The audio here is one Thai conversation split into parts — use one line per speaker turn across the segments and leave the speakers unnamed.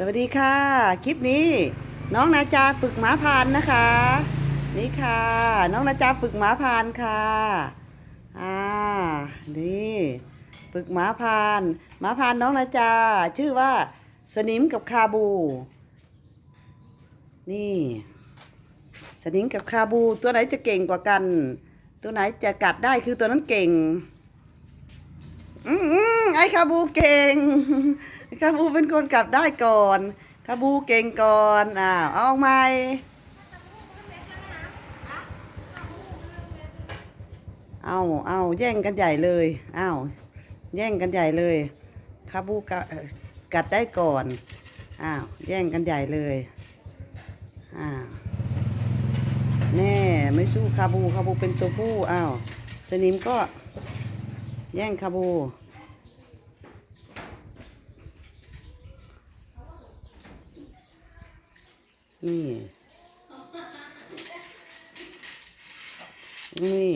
สวัสดีค่ะ คลิปนี้ น้องนาจาฝึกหมาพานนะคะ นี่ค่ะ น้องนาจาฝึกหมาพานค่ะอ่านี่ฝึกหมาพานหมาพานน้องนาจา ชื่อว่าสนิมกับคาบู นี่ สนิมกับคาบู ตัวไหนจะเก่งกว่ากัน ตัวไหนจะกัดได้คือตัวนั้นเก่ง อืมอืมไอ้คาบูเก่งคาบูเป็นคนกลับได้ก่อนคาบูเก่งก่อนอ้าวเอาออกไหมเอาเอาแย่งกันใหญ่เลยอ้าวแย่งกันใหญ่เลยคาบูกัดได้ก่อนอ้าวแย่งกันใหญ่เลยอ้าวแน่ไม่สู้คาบูคาบูเป็นตัวผู้อ้าวสนิมก็ แย่งคาบู นี่ นี่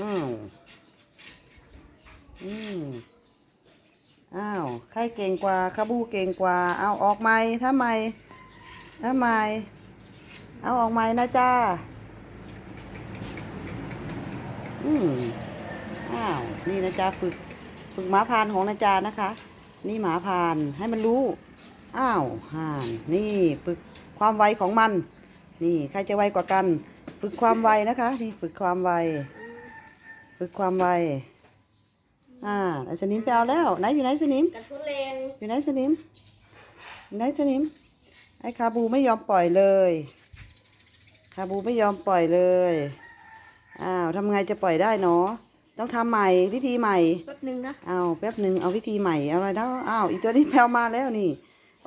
อ้าว อืมอ้าว ใครเก่งกว่าคาบูเก่งกว่า เอาออกไหมถ้าไม่ถ้าไม่เอาออกไหมนะจ้า อืมอ้าว นี่นะจ๊ะฝึก ฝึกหมาพานของนะจ๊ะนะคะ นี่หมาพานให้มันรู้ อ้าวห่าน นี่ฝึกความไวของมัน นี่ใครจะไวกว่ากัน ฝึกความไวนะคะ นี่ฝึกความไว ฝึกความไว อ่าไอ้สนิมไปเอาแล้ว ไหนอยู่ไหนสนิม
กระทุเลน
อยู่ไหนสนิมอยู่ไหนสนิม ไอ้คาบูไม่ยอมปล่อยเลย คาบูไม่ยอมปล่อยเลย อ้าวทำไงจะปล่อยได้เนาะต้องทำใหม่วิธีใหม่
แป๊บนึงนะ
เอาแป๊บหนึ่งเอาวิธีใหม่เอาอะไรนะอ้าวอีตัวนี้แพลวมาแล้วนี่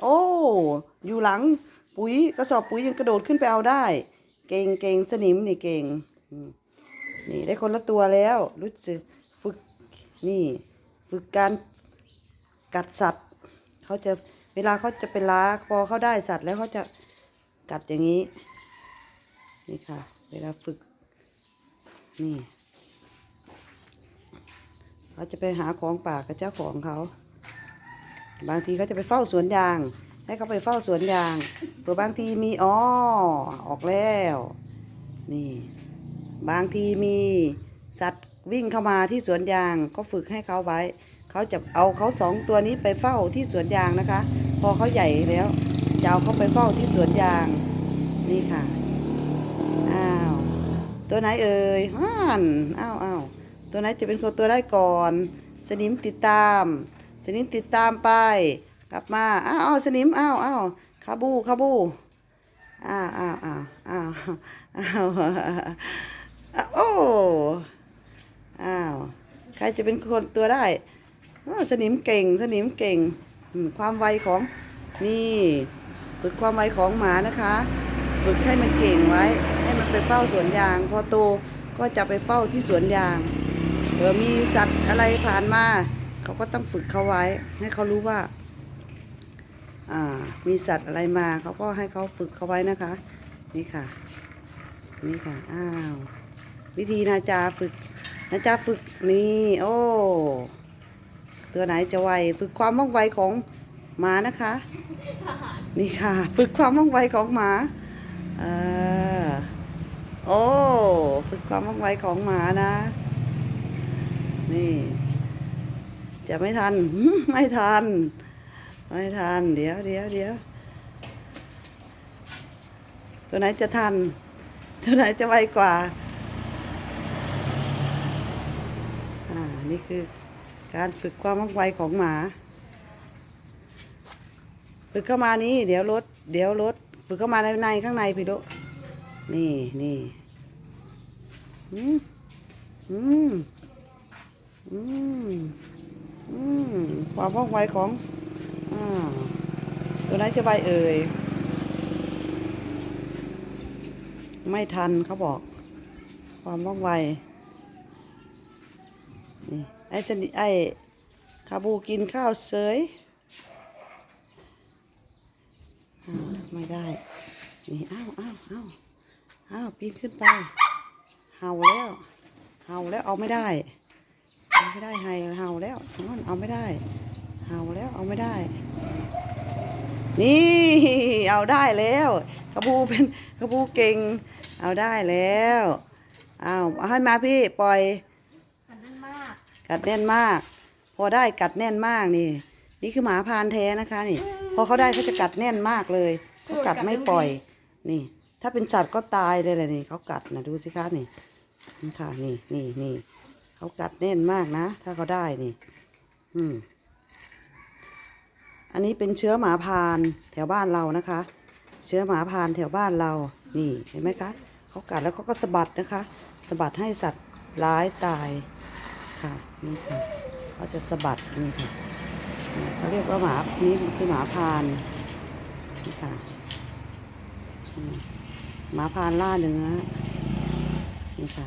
โอ้ อยู่หลังปุ๋ยกระสอบปุ๋ยยังกระโดดขึ้นไปเอาได้ เก่งเก่งสนิมนี่เก่งอืมนี่ได้คนละตัวแล้ว รู้สึกฝึกนี่ ฝึกการกัดสัตว์เขาจะเวลาเขาจะไปล้าพอเขาได้สัตว์แล้วเขาจะกัดอย่างนี้ นี่ค่ะ เวลาฝึก นี่ เขาจะไปหาของป่ากับเจ้าของเขา บางทีเขาจะไปเฝ้าสวนยาง ให้เขาไปเฝ้าสวนยางเผื่อบางทีมีอ๋อออกแล้ว นี่ บางทีมีสัตว์วิ่งเข้ามาที่สวนยางก็ฝึกให้เขาไว้ เขาจะเอาเขาสองตัวนี้ไปเฝ้าที่สวนยางนะคะ พอเขาใหญ่แล้วจะเอาเขาไปเฝ้าที่สวนยาง นี่ค่ะ ตัวไหนเอ่ยฮ่านอ้าวอ้าวตัวไหนจะเป็นคนตัวได้ก่อน สนิมติดตาม สนิมติดตามไป กลับมา อ้าวอ้าวสนิม อ้าวอ้าวคาบูคาบู อ้าวอ้าวอ้าวอ้าวอ้าวโอ้อ้าว ใครจะเป็นคนตัวได้ สนิมเก่ง สนิมเก่ง ความไวของ นี่ ฝึกความไวของหมานะคะ ฝึกให้มันเก่งไว้ ไปเฝ้าสวนยาง พอโตก็จะไปเฝ้าที่สวนยางเผื่อมีสัตว์อะไรผ่านมาเขาก็ต้องฝึกเขาไว้ ให้เขารู้ว่าามีสัตว์อะไรมาเขาก็ให้เขาฝึกเขาไว้นะคะ นี่ค่ะ นี่ค่ะอ้าววิธีนาจาฝึกนาจาฝึกนี่โอ้ตัวไหนจะไวฝึกความว่องไวของหมานะคะ นี่ค่ะ ฝึกความว่องไวของหมาเออ โอ้ฝึกความว่องไวของหมานะ นี่ จะไม่ทัน ไม่ทัน ไม่ทัน เดี๋ยวเดี๋ยวเดี๋ยวตัวไหนจะทัน ตัวไหนจะไวกว่า อ่า นี่คือการฝึกความว่องไวของหมา ฝึกเข้ามานี้ เดี๋ยวรถ เดี๋ยวรถ ฝึกเข้ามาในในข้างในพี่โดะ นี่นี่อืมอืมอืมอืมความว่องไวของอ่าตัวไหนจะไวเอ่ย ไม่ทันเขาบอก ความว่องไว นี่ไอ้สนิไอ้คาบูกินข้าวเสยไม่ได้ นี่ อ้าวอ้าวอ้าว อ้าวปีนขึ้นไป เห่าแล้ว เห่าแล้วเอาไม่ได้ เอาไม่ได้ไฮเห่าแล้วนั่นเอาไม่ได้ เห่าแล้วเอาไม่ได้ นี่เอาได้แล้วกระบูเป็นกระบูเก่ง เอาได้แล้วเอาเอาให้มาพี่ปล่อย
กันนั่นมาก
กัดแน่นมาก พอได้กัดแน่นมากนี่ นี่คือหมาพรานแท้นะคะนี่ พอเขาได้เขาจะกัดแน่นมากเลยเขากัดไม่ปล่อย นี่ ถ้าเป็นสัตว์ก็ตายเลยแหละนี่เขากัดนะดูสิคะนี่นี่ค่ะนี่นี่นี่เขากัดแน่นมากนะ ถ้าเขาได้นี่ อืม อันนี้เป็นเชื้อหมาพานแถวบ้านเรานะคะ เชื้อหมาพานแถวบ้านเรา นี่เห็นไหมคะเขากัดแล้วเขาก็สะบัดนะคะสะบัดให้สัตว์ร้ายตายค่ะนี่ค่ะเขาจะสะบัดนี่ค่ะเขาเรียกว่าหมานี่คือหมาพานนี่ค่ะอืม หมาพานล่าเนื้อนี่ค่ะ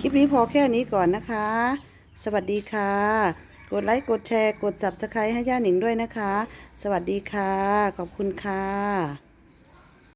คลิปนี้พอแค่นี้ก่อนนะคะ สวัสดีค่ะ กดไลค์ กดแชร์ กด subscribe ให้ย่าหนิงด้วยนะคะ สวัสดีค่ะ ขอบคุณค่ะ